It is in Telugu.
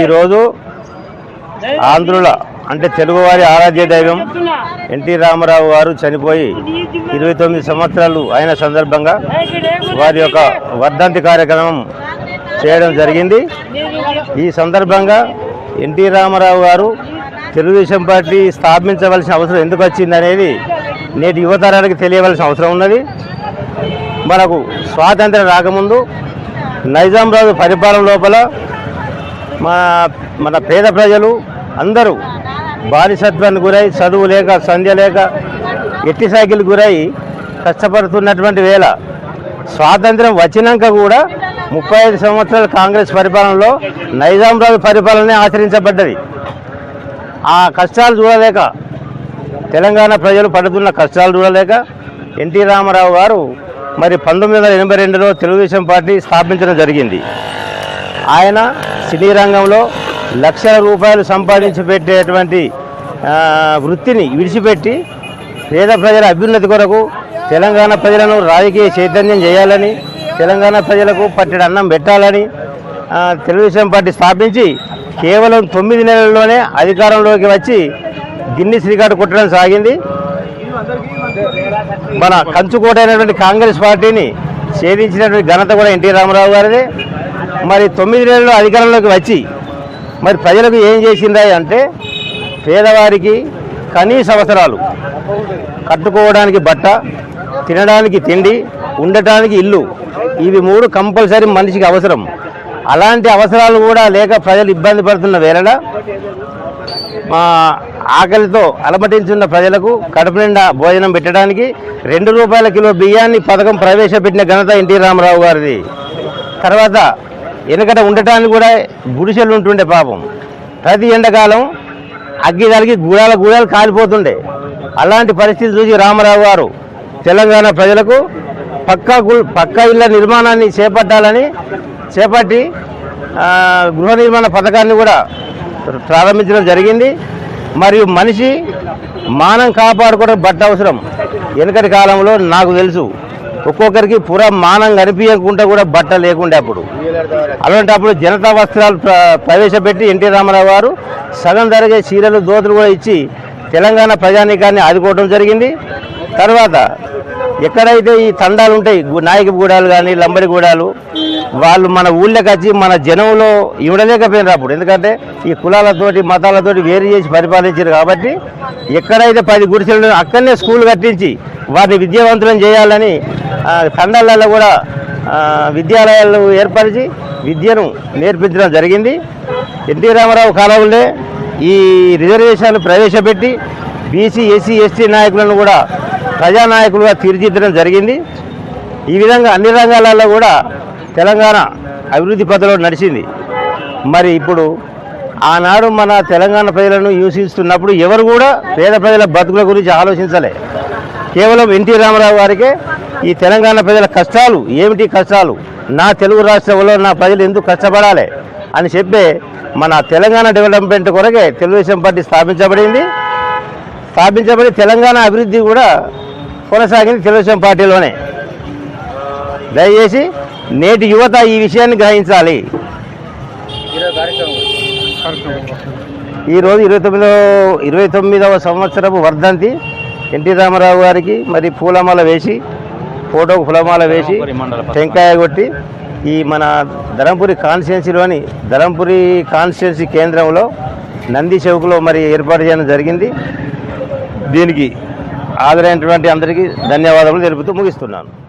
ఈరోజు ఆంధ్రుల అంటే తెలుగువారి ఆరాధ్య దైవం ఎన్టీ రామారావు గారు చనిపోయి ఇరవై తొమ్మిది సంవత్సరాలు అయిన సందర్భంగా వారి యొక్క వర్ధంతి కార్యక్రమం చేయడం జరిగింది. ఈ సందర్భంగా ఎన్టీ రామారావు గారు తెలుగుదేశం పార్టీ స్థాపించవలసిన అవసరం ఎందుకు వచ్చింది అనేది నేటి యువతరానికి తెలియవలసిన అవసరం ఉన్నది. మనకు స్వాతంత్రం రాకముందు నైజాం రాజు పరిపాలన లోపల మా మన పేద ప్రజలు అందరూ బానిసత్వానికి గురై చదువు లేక సంధ్య లేక ఎట్టి సైకిల్ గురై కష్టపడుతున్నటువంటి వేళ స్వాతంత్రం వచ్చినాక కూడా ముప్పై ఐదు సంవత్సరాల కాంగ్రెస్ పరిపాలనలో నైజాం రాజు పరిపాలనే ఆచరించబడ్డది. ఆ కష్టాలు చూడలేక తెలంగాణ ప్రజలు పడుతున్న కష్టాలు చూడలేక ఎన్టీ రామారావు గారు మరి పంతొమ్మిది వందల ఎనభై రెండులో తెలుగుదేశం పార్టీ స్థాపించడం జరిగింది. ఆయన సినీ రంగంలో లక్షల రూపాయలు సంపాదించి పెట్టేటువంటి వృత్తిని విడిచిపెట్టి పేద ప్రజల అభ్యున్నతి కొరకు తెలంగాణ ప్రజలను రాజకీయ చైతన్యం చేయాలని తెలంగాణ ప్రజలకు పట్టెడు అన్నం పెట్టాలని తెలుగుదేశం పార్టీ స్థాపించి కేవలం తొమ్మిది నెలల్లోనే అధికారంలోకి వచ్చి గిన్ని శ్రీకాటు కొట్టడం సాగింది. మన కంచుకోటైనటువంటి కాంగ్రెస్ పార్టీని ఛేదించినటువంటి ఘనత కూడా ఎన్టీ రామారావు గారిది. మరి తొమ్మిది నెలలు అధికారంలోకి వచ్చి మరి ప్రజలకు ఏం చేసిందా అంటే పేదవారికి కనీస అవసరాలు. కట్టుకోవడానికి బట్ట తినడానికి తిండి ఉండటానికి ఇల్లు. ఇవి మూడు కంపల్సరీ మనిషికి అవసరం. అలాంటి అవసరాలు కూడా లేక ప్రజలు ఇబ్బంది పడుతున్న వేళ మా ఆకలితో అలమటించున్న ప్రజలకు కడుపు నిండా భోజనం పెట్టడానికి రెండు రూపాయల కిలో బియ్యాన్ని పథకం ప్రవేశపెట్టిన ఘనత ఎన్టీ రామారావు గారిది. తర్వాత వెనుకట ఉండటానికి కూడా గుడిసెలు ఉంటుండే పాపం. ప్రతి ఎండాకాలం అగ్గి తలిగి గూడాల గూడాలు కాలిపోతుండే. అలాంటి పరిస్థితి చూసి రామారావు గారు తెలంగాణ ప్రజలకు పక్కా పక్కా ఇళ్ళ నిర్మాణాన్ని చేపట్టాలని చేపట్టి గృహ నిర్మాణ పథకాన్ని కూడా ప్రారంభించడం జరిగింది. మరియు మనిషి మానం కాపాడుకోవడం బట్ట అవసరం. వెనుకటి కాలంలో నాకు తెలుసు ఒక్కొక్కరికి పుర మానం కనిపించకుండా కూడా బట్ట లేకుండే అప్పుడు. అలాంటప్పుడు జనతా వస్త్రాలు ప్ర- ప్రవేశపెట్టి ఎన్టీ రామారావు గారు సగం ధరగే చీరలు దోతులు కూడా ఇచ్చి తెలంగాణ ప్రజానీకాన్ని ఆదుకోవడం జరిగింది. తర్వాత ఎక్కడైతే ఈ తండాలు ఉంటాయి నాయకగూడాలు కానీ లంబడిగూడాలు వాళ్ళు మన ఊళ్ళోకి వచ్చి మన జనంలో ఇవ్వలేకపోయినారు అప్పుడు. ఎందుకంటే ఈ కులాలతోటి మతాలతోటి వేరు చేసి పరిపాలించారు కాబట్టి ఎక్కడైతే పది గుడిసెలు అక్కడనే స్కూల్ కట్టించి వారిని విద్యావంతులను చేయాలని తండాలలో కూడా విద్యాలయాలు ఏర్పరిచి విద్యను నేర్పించడం జరిగింది. ఎన్టీ రామారావు కాలంలో ఈ రిజర్వేషన్లు ప్రవేశపెట్టి బీసీ ఎస్సీ ఎస్టీ నాయకులను కూడా ప్రజానాయకులుగా తీర్చిదిద్దడం జరిగింది. ఈ విధంగా అన్ని రంగాలలో కూడా తెలంగాణ అభివృద్ధి పథలో నడిచింది. మరి ఇప్పుడు ఆనాడు మన తెలంగాణ ప్రజలను హింసిస్తున్నప్పుడు ఎవరు కూడా పేద ప్రజల బతుకుల గురించి ఆలోచించలే. కేవలం ఎన్టీ రామారావు గారికే ఈ తెలంగాణ ప్రజల కష్టాలు ఏమిటి కష్టాలు? నా తెలుగు రాష్ట్రంలో నా ప్రజలు ఎందుకు కష్టపడాలి అని చెప్పే మన తెలంగాణ డెవలప్మెంట్ కొరకే తెలుగుదేశం పార్టీ స్థాపించబడింది. స్థాపించబడి తెలంగాణ అభివృద్ధి కూడా కొనసాగింది తెలుగుదేశం పార్టీలోనే. దయచేసి నేటి యువత ఈ విషయాన్ని గ్రహించాలి. ఈరోజు ఇరవై తొమ్మిదో ఇరవై తొమ్మిదవ సంవత్సరపు వర్ధంతి ఎన్టీ రామారావు గారికి మరి పూలమాల వేసి ఫోటోకు పూలమాల వేసి టెంకాయ కొట్టి ఈ మన ధరంపురి కాన్స్టిట్యున్సీలోని ధరంపురి కాన్స్టిట్యున్సీ కేంద్రంలో నంది చౌక్లో మరి ఏర్పాటు చేయడం జరిగింది. దీనికి ఆదరైనటువంటి అందరికీ ధన్యవాదములు తెలుపుతూ ముగిస్తున్నాను.